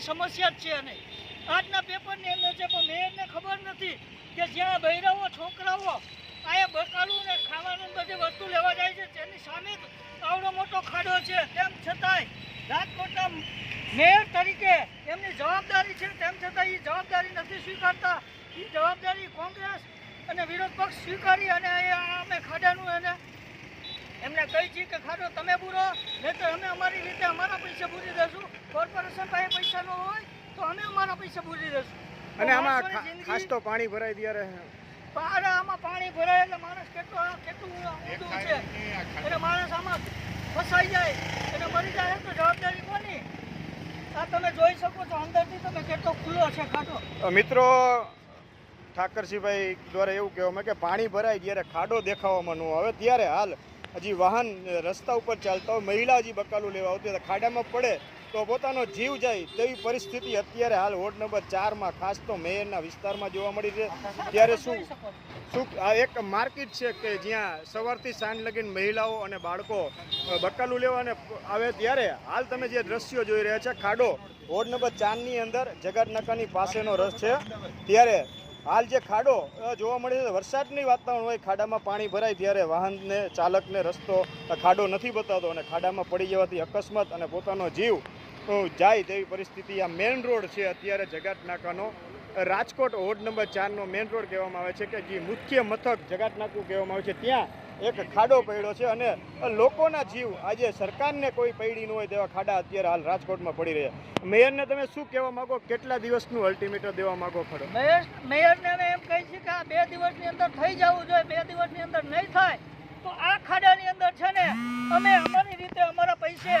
કાંઈ સમસ્યા જ છે નહીં. આજના પેપરની અંદર છે પણ મેયરને ખબર નથી કે જ્યાં બૈરાઓ, છોકરાઓ આયા બકાલું ને ખાવાનું બધી વસ્તુ લેવા જાય છે તેની સામે આવડો મોટો ખાડો છે. તેમ છતાંય રાજકોટના મેયર તરીકે એમની જવાબદારી છે. તેમ છતાં એ જવાબદારી નથી સ્વીકારતા. એ જવાબદારી કોંગ્રેસ અને વિરોધ પક્ષ સ્વીકારી અને અમે ખાડાનું એને એમને કહી છે કે ખાડો તમે પૂરો નહીં તો અમે અમારી રીતે અમારા પૈસા પૂરી દઈશું. કોર્પોરેશન પાસે પૈસા ન હોય તો અમે અમારા પૈસા પૂરી દઈશું. અને આમાં ખાસ તો પાણી ભરાય ત્યારે. પારે આમાં પાણી ભરાય એટલે માણસ કેટલો કેટલું ઊંધું છે. એટલે માણસ આમાં ફસાઈ જાય. એટલે મરી જાય તો જવાબદારી કોની? આ તમે જોઈ શકો છો અંદરથી તમે કેટલો ખુલ્લો છે ખાડો મિત્રો ઠાકરસિંહભાઈ દ્વારા એવું કહેવામાં કે પાણી ભરાય જ્યારે ખાડો દેખાવામાં ન આવે ત્યારે હાલ હજી વાહન રસ્તા ઉપર ચાલતા હોય, મહિલા હજી બકાલું લેવા આવતી ખાડામાં પડે તો પોતાનો જીવ જાય તેવી પરિસ્થિતિ અત્યારે હાલ વોર્ડ નંબર ચારમાં, ખાસ તો મેયરના વિસ્તારમાં જોવા મળી છે. ત્યારે શું શું, આ એક માર્કેટ છે કે જ્યાં સવારથી સાંજ લગીન મહિલાઓ અને બાળકો બકાલું લેવાને આવે ત્યારે હાલ તમે જે દ્રશ્યો જોઈ રહ્યા છે, ખાડો વોર્ડ નંબર ચારની અંદર જગાટનાકાની પાસેનો રસ છે. ત્યારે હાલ જે ખાડો જોવા મળે છે, વરસાદની વાતાવરણ હોય, ખાડામાં પાણી ભરાય ત્યારે વાહનને, ચાલકને રસ્તો ખાડો નથી બતાવતો અને ખાડામાં પડી જવાથી અકસ્માત અને પોતાનો જીવ જાય તેવી પરિસ્થિતિ આ મેઇન રોડ છે અત્યારે જગાટ નાકાનો રાજકોટ વોર્ડ નંબર ચારનો મેઇન રોડ કહેવામાં આવે છે કે જે મુખ્ય મથક જગાટ નાકું કહેવામાં આવે છે. ત્યાં એક ખાડો પડ્યો છે અને લોકોના જીવ આજે સરકારને કોઈ પડી ન હોય તેવા ખાડા અત્યારે હાલ રાજકોટમાં પડી રહ્યા મેયરને તમે શું કહેવા માંગો? કેટલા દિવસનું અલ્ટિમેટર દેવા માંગો ખરો? મેયર મેયરને એમ કહી છીએ કે આ બે દિવસની અંદર થઈ જવું જોઈએ, બે દિવસની અંદર નહીં થાય. તો આ ખાડાની અંદર છે ને, અમે અમારી રીતે અમારા પૈસે